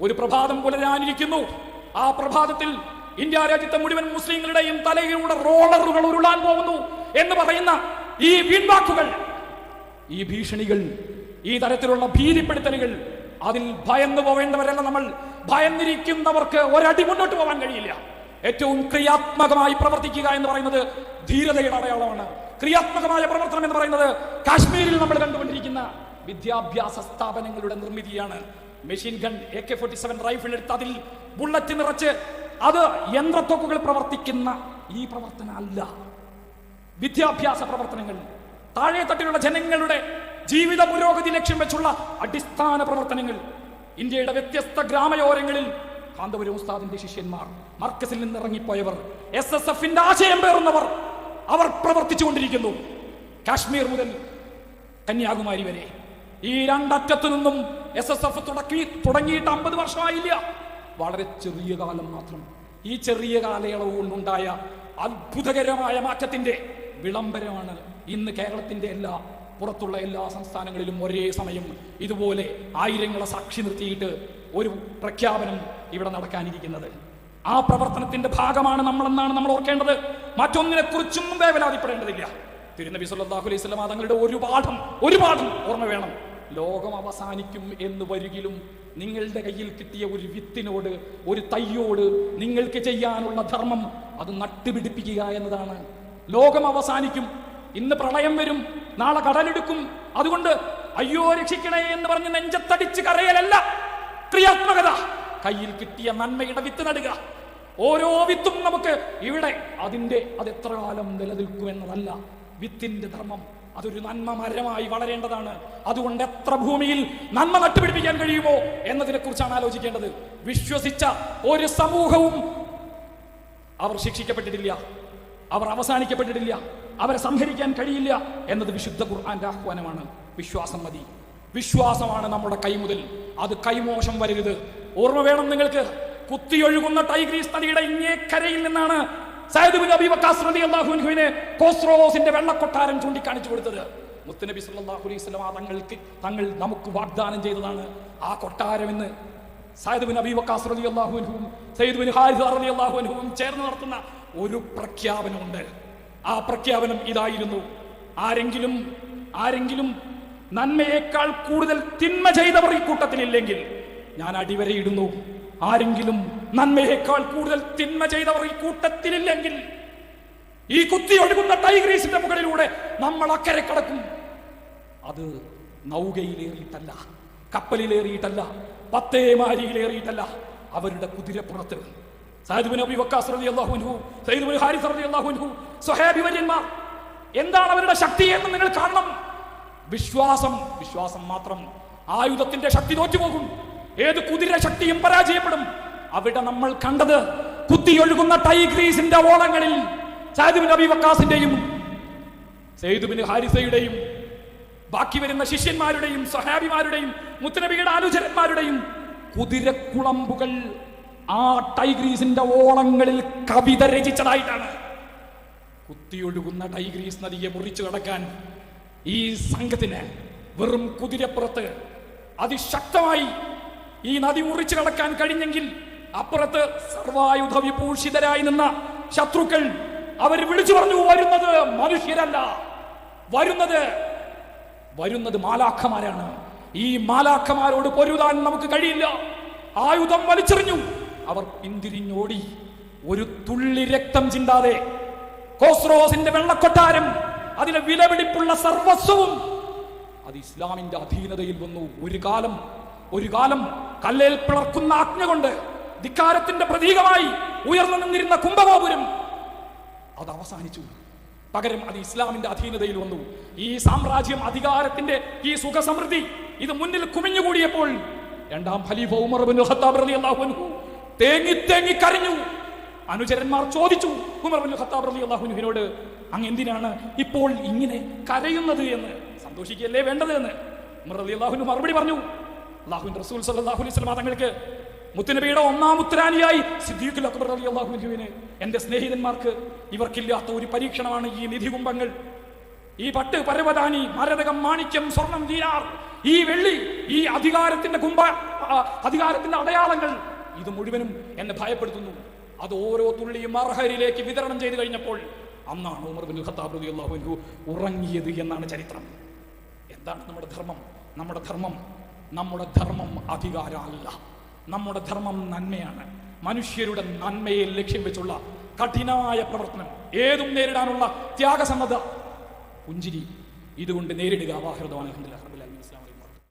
ഒരു പ്രഭാതം പുലരാനിരിക്കുന്നു ആ പ്രഭാതത്തിൽ ഇന്ത്യ രാജ്യത്തെ മുഴുവൻ മുസ്ലിങ്ങളുടെയും തലയിലൂടെ റോളറുകൾ ഉരുളാൻ പോകുന്നു എന്ന് പറയുന്ന ഈ വീൺവാക്കുകൾ ഈ ഭീഷണികൾ ഈ തരത്തിലുള്ള ഭീതിപ്പെടുത്തലുകൾ അതിൽ ഭയന്നു പോവേണ്ടവരല്ല നമ്മൾ. ഭയന്നിരിക്കുന്നവർക്ക് ഒരടി മുന്നോട്ട് പോകാൻ കഴിയില്ല. ഏറ്റവും ക്രിയാത്മകമായി പ്രവർത്തിക്കുക എന്ന് പറയുന്നത് ധീരതയുടെ അടയാളമാണ്. ക്രിയാത്മകമായ പ്രവർത്തനം എന്ന് പറയുന്നത് കാശ്മീരിൽ നമ്മൾ കണ്ടുകൊണ്ടിരിക്കുന്ന വിദ്യാഭ്യാസ സ്ഥാപനങ്ങളുടെ നിർമ്മിതിയാണ്. Machine gun A K forty seven rifle എടുത്ത് അതിൽ ബുള്ളറ്റ് നിറച്ച് അത് യന്ത്രത്തോക്കുകൾ പ്രവർത്തിക്കുന്ന ഈ പ്രവർത്തനം അല്ല വിദ്യാഭ്യാസ പ്രവർത്തനങ്ങൾ താഴെ തട്ടിലുള്ള ജനങ്ങളുടെ ജീവിത പുരോഗതി ലക്ഷ്യം വെച്ചുള്ള അടിസ്ഥാന പ്രവർത്തനങ്ങൾ. ഇന്ത്യയുടെ വ്യത്യസ്ത ഗ്രാമയോരങ്ങളിൽ കാന്തപുരം ഉസ്താദിന്റെ ശിഷ്യന്മാർ മർക്കസിൽ നിന്ന് ഇറങ്ങിപ്പോയവർ എസ് എസ് എഫിന്റെ ആശയം പേറുന്നവർ അവർ പ്രവർത്തിച്ചുകൊണ്ടിരിക്കുന്നു. കാശ്മീർ മുതൽ കന്യാകുമാരി വരെ. ഈ രണ്ടറ്റത്തു നിന്നും എസ് എസ് എഫ് തുടക്കി തുടങ്ങിയിട്ട് അമ്പത് വർഷമായില്ല. വളരെ ചെറിയ കാലം മാത്രം. ഈ ചെറിയ കാലയളവ് കൊണ്ടുണ്ടായ അത്ഭുതകരമായ മാറ്റത്തിന്റെ വിളംബരമാണ് ഇന്ന് കേരളത്തിന്റെ എല്ലാ പുറത്തുള്ള എല്ലാ സംസ്ഥാനങ്ങളിലും ഒരേ സമയം ഇതുപോലെ ആയിരങ്ങളെ സാക്ഷി നിർത്തിയിട്ട് ഒരു പ്രഖ്യാപനം ഇവിടെ നടക്കാനിരിക്കുന്നത്. ആ പ്രവർത്തനത്തിന്റെ ഭാഗമാണ് നമ്മളെന്നാണ് നമ്മൾ ഓർക്കേണ്ടത്. മറ്റൊന്നിനെ കുറിച്ചും വേവലാതിപ്പെടേണ്ടതില്ല. തിരുനബി സല്ലാഹു അലൈഹി വസല്ലം തങ്ങളുടെ ഒരു പാഠം ഒരു പാഠം ഓർമ്മ വേണം. ലോകം അവസാനിക്കും എന്ന് വരികിലും നിങ്ങളുടെ കയ്യിൽ കിട്ടിയ ഒരു വിത്തിനോട് ഒരു തയ്യോട് നിങ്ങൾക്ക് ചെയ്യാനുള്ള ധർമ്മം അത് നട്ടുപിടിപ്പിക്കുക എന്നതാണ്. ലോകം അവസാനിക്കും ഇന്ന് പ്രളയം വരും നാളെ കടലെടുക്കും. അതുകൊണ്ട് അയ്യോ രക്ഷിക്കണേ എന്ന് പറഞ്ഞ് നെഞ്ചത്തടിച്ച് കരയലല്ല. ക്രിയാത്മകത. കയ്യിൽ കിട്ടിയ നന്മയുടെ വിത്ത് നടുക. ഓരോ വിത്തും നമുക്ക് ഇവിടെ അതിന്റെ അത് എത്ര കാലം നിലനിൽക്കും നിലനിൽക്കുമെന്നതല്ല വിത്തിന്റെ ധർമ്മം. അതൊരു നന്മ മരമായി വളരേണ്ടതാണ്. അതുകൊണ്ട് എത്ര ഭൂമിയിൽ നന്മ നട്ടുപിടിപ്പിക്കാൻ കഴിയുമോ എന്നതിനെ കുറിച്ചാണ് ആലോചിക്കേണ്ടത്. വിശ്വസിച്ച ഒരു സമൂഹവും അവർ ശിക്ഷിക്കപ്പെട്ടിട്ടില്ല. അവർ അവസാനിക്കപ്പെട്ടിട്ടില്ല. അവരെ സംഹരിക്കാൻ കഴിയില്ല എന്നത് വിശുദ്ധ ഖുർആന്റെ ആഹ്വാനമാണ്. വിശ്വാസം മതി. വിശ്വാസമാണ് നമ്മുടെ കൈമുതൽ അത് കൈമോശം വരരുത്. ഓർമ്മ വേണം നിങ്ങൾക്ക്. കുത്തിയൊഴുകുന്ന ടൈഗ്രീസ് നദിയുടെ ഇങ്ങേക്കരയിൽ നിന്നാണ് സയ്യിദ് ബിൻ അബീ വക്കാസ് റളിയല്ലാഹു അൻഹുവിനെ കോസ്റോസിന്റെ വെള്ളക്കൊട്ടാരം ചൂണ്ടിക്കാണിച്ചു കൊടുത്തത്. മുത്തുനബി സല്ലല്ലാഹു അലൈഹി വസല്ലം തങ്ങൾക്ക് തങ്ങൾ നമുക്ക് വാഗ്ദാനം ചെയ്തതാണ്. ആ കൊട്ടാരം എന്ന് സയ്യിദ് ബിൻ അബീ വക്കാസ് റളിയല്ലാഹു അൻഹുവും സയ്യിദ് ബിൻ ഹാരിസ റളിയല്ലാഹു അൻഹുവും ചേർന്ന് നടത്തുന്ന ഒരു പ്രഖ്യാപനമുണ്ട്. ആ പ്രഖ്യാപനം ഇതായിരുന്നു. ആരെങ്കിലും ആരെങ്കിലും നന്മയേക്കാൾ കൂടുതൽ തിന്മ ചെയ്തവർ ഈ കൂട്ടത്തിലില്ലെങ്കിൽ ഞാൻ അടിവരയിടുന്നു. ആരെങ്കിലും നന്മയേക്കാൾ കൂടുതൽ തിന്മ ചെയ്തവർ ഈ കൂട്ടത്തിലില്ലെങ്കിൽ ഈ കുത്തി ഒഴുകുന്ന ടൈഗ്രീസിന്റെ മുകളിലൂടെ നമ്മൾ അക്കരെ കടക്കും. അത് നൗകയിലേറിയിട്ടല്ല കപ്പലിലേറിയിട്ടല്ല പത്തേമാരിയിലേറിയിട്ടല്ല അവരുടെ കുതിരപ്പുറത്ത്. വക്കാസ് ഹാരിസ് എന്താണ് അവരുടെ ശക്തി എന്ന് നിങ്ങൾ കാണണം. വിശ്വാസം വിശ്വാസം മാത്രം ആയുധത്തിന്റെ ശക്തി തോറ്റുപോകും. ഏത് കുതിര ശക്തിയും പരാജയപ്പെടും. അവിടെ നമ്മൾ കണ്ടത് കുത്തിയൊഴുകുന്ന ടൈഗ്രീസിന്റെ ഓളങ്ങളിൽ സയ്യിദ് ബിൻ അബി വക്കാസിന്റെയും ഹാരിസയുടെയും ബാക്കി വരുന്ന ശിഷ്യന്മാരുടെയും സഹാബിമാരുടെയും മുത്തനബിയുടെ കുതിര കുതിരക്കുളമ്പുകൾ ആ ടൈഗ്രീസിന്റെ ഓളങ്ങളിൽ കവിത രചിച്ചതായിട്ടാണ്. കുത്തിയൊഴുകുന്ന ടൈഗ്രീസ് നദിയെ മുറിച്ചു കടക്കാൻ ഈ സംഘത്തിന് വെറും കുതിരപ്പുറത്ത് അതിശക്തമായി ഈ നദി മുറിച്ചു കടക്കാൻ കഴിഞ്ഞെങ്കിൽ അപ്പുറത്ത് സർവായുധ വിഭൂഷിതരായി നിന്ന ശത്രുക്കൾ അവർ വിളിച്ചു പറഞ്ഞു വരുന്നത് മനുഷ്യരല്ല. വരുന്നത് വരുന്നത് മാലാഖമാരാണ്. ഈ മാലാഖമാരോട് പൊരുതാൻ നമുക്ക് കഴിയില്ല. ആയുധം വലിച്ചെറിഞ്ഞു. അവർ പിന്തിരിഞ്ഞോടി. ഒരു തുള്ളി രക്തം ചിന്താതെ കോസ്രോസിന്റെ വെള്ളക്കൊട്ടാരം അതിലെ വിലപിടിപ്പുള്ള സർവസ്വവും അത് ഇസ്ലാമിന്റെ അധീനതയിൽ വന്നു. ഒരു കാലം ഒരു കാലം കല്ലേൽ പിളർക്കുന്ന ആജ്ഞ കൊണ്ട് ധിക്കാരത്തിന്റെ പ്രതീകമായി ഉയർന്നു നിന്നിരുന്ന കുംഭഗോപുരം അത് അവസാനിച്ചു. പകരം അത് ഇസ്ലാമിന്റെ അധീനതയിൽ വന്നു. ഈ സാമ്രാജ്യം അധികാരത്തിന്റെ ഈ സുഖസമൃദ്ധി ഇത് മുന്നിൽ കുമിഞ്ഞുകൂടിയപ്പോൾ രണ്ടാം ഖലീഫ ഉമർ ബിൻ ഖത്താബ് റളിയല്ലാഹു അൻഹു തേങ്ങി തേങ്ങി കരഞ്ഞു. അനുചരന്മാർ ചോദിച്ചു ഉമർ ബിൻ ഖത്താബ് റളിയല്ലാഹു അങ്ങ് എന്തിനാണ് ഇപ്പോൾ ഇങ്ങനെ കരയുന്നത് എന്ന്? സന്തോഷിക്കുകയല്ലേ വേണ്ടത് എന്ന്? ഉമർ റളിയല്ലാഹു മറുപടി പറഞ്ഞു അള്ളാഹുവിന്റെ റസൂൽ അലൈഹി തങ്ങൾക്ക് മുത്തുനബിയുടെ ഒന്നാം ഉത്തരാനിയായി സിദ്ദീഖുൽ അക്ബർ റളിയല്ലാഹു അൻഹുവിന് എന്റെ സ്നേഹിതന്മാർക്ക് ഇവർക്കില്ലാത്ത ഒരു പരീക്ഷണമാണ് ഈ നിധി നിധികുംഭങ്ങൾ ഈ പട്ട് പരവതാനി മരതകം മാണിക്യം സ്വർണം ദീനാർ ഈ വെള്ളി ഈ അധികാരത്തിന്റെ കുംഭ അധികാരത്തിന്റെ അടയാളങ്ങൾ ഇത് മുഴുവനും എന്നെ ഭയപ്പെടുത്തുന്നു. അത് ഓരോ തുള്ളിയും അർഹരിലേക്ക് വിതരണം ചെയ്തു കഴിഞ്ഞപ്പോൾ അന്നാണ് ഉമർ ബിൻ ഖത്താബ് റളിയല്ലാഹു അൻഹു ഉറങ്ങിയത് എന്നാണ് ചരിത്രം. എന്താണ് നമ്മുടെ ധർമ്മം? നമ്മുടെ ധർമ്മം നമ്മുടെ ധർമ്മം അധികാരമല്ല. നമ്മുടെ ധർമ്മം നന്മയാണ്. മനുഷ്യരുടെ നന്മയെ ലക്ഷ്യം വെച്ചുള്ള കഠിനമായ പ്രവർത്തനം. ഏതും നേരിടാനുള്ള ത്യാഗസന്നദ്ധ പുഞ്ചിരി. ഇതുകൊണ്ട് നേരിടുക വാഹൃദമാണ് അലഹദില്ല